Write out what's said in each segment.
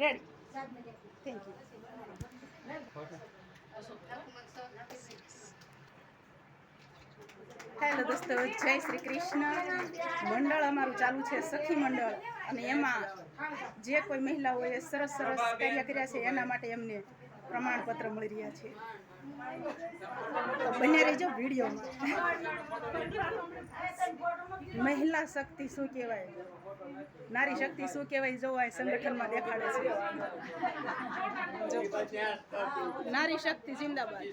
Ready thank you hello દોસ્તો. જય શ્રી કૃષ્ણ. મંડળ અમારું ચાલુ છે સખી મંડળ. અને એમાં જે કોઈ મહિલાઓએ સરસ સરસ કાર્ય કર્યા છે, એના માટે એમને પ્રમાણપત્ર મળી રહ્યા છે. તો બને રહેજો વિડીયોમાં. મહિલા શક્તિ શું કહેવાય? નારી શક્તિ શું કહેવાય જોવાય સંગઠનમાં દેખાડે છે. નારી શક્તિ જિંદાબાદ.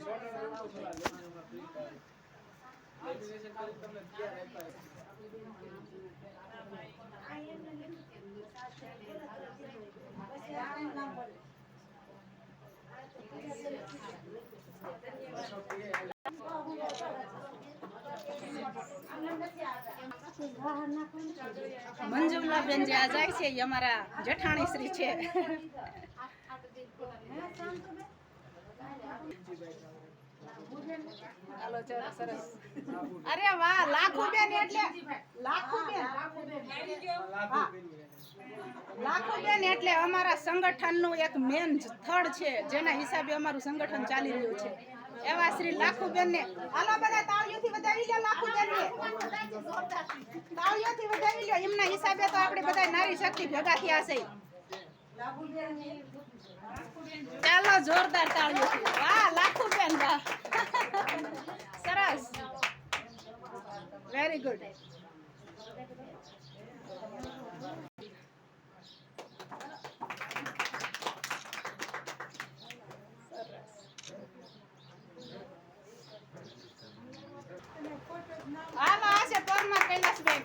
મંજુલાબેન જે આ જાય છે એ અમારા જેઠાણી શ્રી છે. અરે વાહ લાખો લાખો બેન. લાખો એટલે અમારા સંગઠનનું એક મેન સ્થળ છે, જેના હિસાબે અમારું સંગઠન ચાલી રહ્યું છે. એવા શ્રી લાખુબેન ને હાલો બધા તાળીઓથી વધાવી લો લાખુબેન ને તાળીઓથી વધાવી લો એમના હિસાબે તો આપણે બધા નારી શક્તિ ભેગા થયા છે. ચાલો જોરદાર તાળીઓથી વાહ, લાખુબેન, વાહ. સરસ. વેરી ગુડ હાલો આ છે પરમાર કૈલાસબેન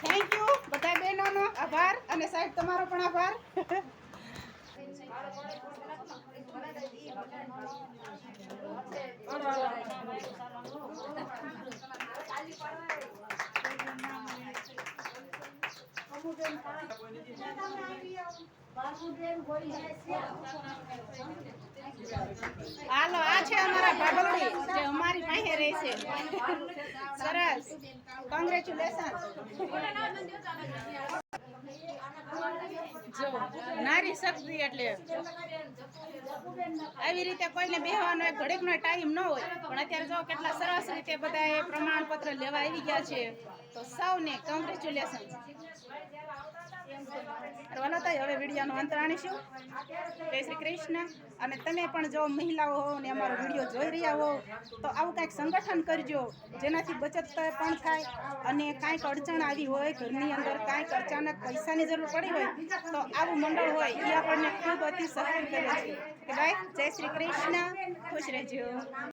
થેન્ક યુ બધા બહેનોનો આભાર અને સાહેબ તમારો પણ આભાર. હાલો, આ છે અમારા બાબલડી જે અમારી પાસે રહે છે. સરસ. કોંગ્રેચ્યુલેશન નારી શક્તિ એટલે આવી રીતે કોઈને બેહવાનો ઘડીકનો ટાઈમ ન હોય, પણ અત્યારે જો કેટલા સરસ રીતે બધાએ પ્રમાણપત્ર લેવા આવી ગયા છે, તો સૌને કોંગ્રેચ્યુલેશન વનતાઈ હવે વિડીયોનો અંત આણીશું જય શ્રી કૃષ્ણ. અને તમે પણ જો મહિલાઓ હો ને અમારો વીડિયો જોઈ રહ્યા હો, તો આવું કાંઈક સંગઠન કરજો, જેનાથી બચત પણ થાય અને કાંઈક અડચણ આવી હોય, ઘરની અંદર કાંઈક અચાનક પૈસાની જરૂર પડી હોય, તો આવું મંડળ હોય એ આપણને ખૂબ અતિ સહાય કરે છે. કે ભાઈ, જય શ્રી કૃષ્ણ. ખુશ રહેજો.